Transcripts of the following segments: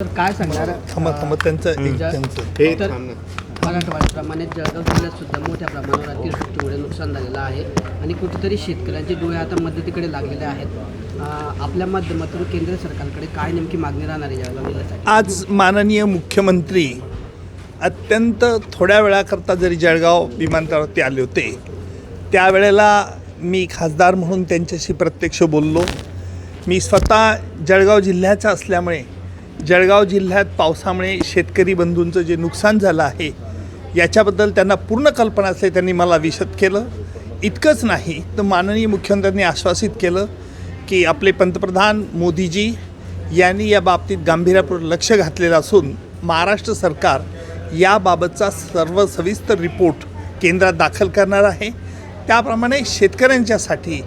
तर काय सांगणार? थांबा थांबा त्यांचं एक त्यांचं. तर मराठवाड्याप्रमाणे जळगाव जिल्ह्यात सुद्धा मोठ्या प्रमाणावर अतिवृष्टीमुळे नुकसान झालेलं आहे. आणि कुठेतरी शेतकऱ्यांचे डोळे आता मदतीकडे लागलेले आहेत. आपल्या माध्यमातून केंद्र सरकारकडे काय नेमकी मागणी राहणार आहे जळगाव जिल्ह्यासाठी? आज माननीय मुख्यमंत्री अत्यंत थोड्या वेळाकरता जरी जळगाव विमानतळावरती आले होते त्यावेळेला मी खासदार म्हणून त्यांच्याशी प्रत्यक्ष बोललो. मी स्वतः जळगाव जिल्ह्याचा असल्यामुळे जळगाव जिल्ह्यात पावसामुळे शेतकरी बंधूंचं जे नुकसान झालं आहे याच्याबद्दल त्यांना पूर्ण कल्पना असते त्यांनी मला विशद केलं. इतकंच नाही तर माननीय मुख्यमंत्र्यांनी आश्वासित केलं की आपले पंतप्रधान मोदीजी यांनी या बाबतीत गांभीर्यापूर्वक लक्ष घातलेलं असून महाराष्ट्र सरकार याबाबतचा सर्व सविस्तर रिपोर्ट केंद्रात दाखल करणार आहे. त्याप्रमाणे शेतकऱ्यांच्यासाठी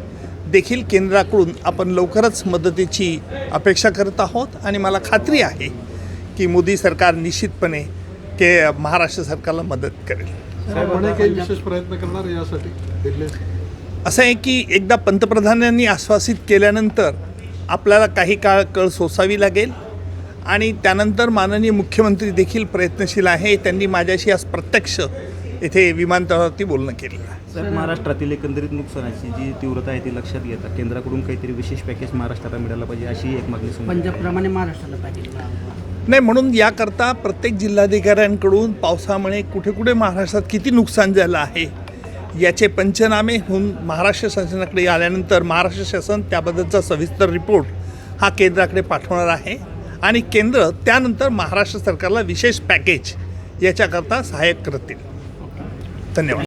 देखील केंद्राकडून आपण लवकरच मदतीची अपेक्षा करत आहोत. आणि मला खात्री आहे की मोदी सरकार निश्चितपणे के महाराष्ट्र सरकारला मदत करेल. विशेष प्रयत्न करणार यासाठी दिल्ली असं आहे की एकदा पंतप्रधानांनी आश्वासित केल्यानंतर आपल्याला काही काळ कळ सोसावी लागेल. आणि त्यानंतर माननीय मुख्यमंत्री देखील प्रयत्नशील आहे. त्यांनी माझ्याशी आज प्रत्यक्ष येथे विमानतळावरती बोलणं केलेलं आहे. साहेब महाराष्ट्रातील एकंदरीत नुकसानाची जी तीव्रता आहे ती लक्षात घेता केंद्राकडून काहीतरी विशेष पॅकेज महाराष्ट्राला मिळालं पाहिजे अशी एक मागणी समोर आहे. पंजाबप्रमाणे महाराष्ट्राला पॅकेज नाही म्हणून याकरता प्रत्येक जिल्हाधिकाऱ्यांकडून पावसामुळे कुठे कुठे महाराष्ट्रात किती नुकसान झालं आहे याचे पंचनामे होऊन महाराष्ट्र शासनाकडे आल्यानंतर महाराष्ट्र शासन त्याबद्दलचा सविस्तर रिपोर्ट हा केंद्राकडे पाठवणार आहे. आणि केंद्र त्यानंतर महाराष्ट्र सरकारला विशेष पॅकेज याच्याकरता सहाय्यक करतील. ಧನ್ಯವಾದ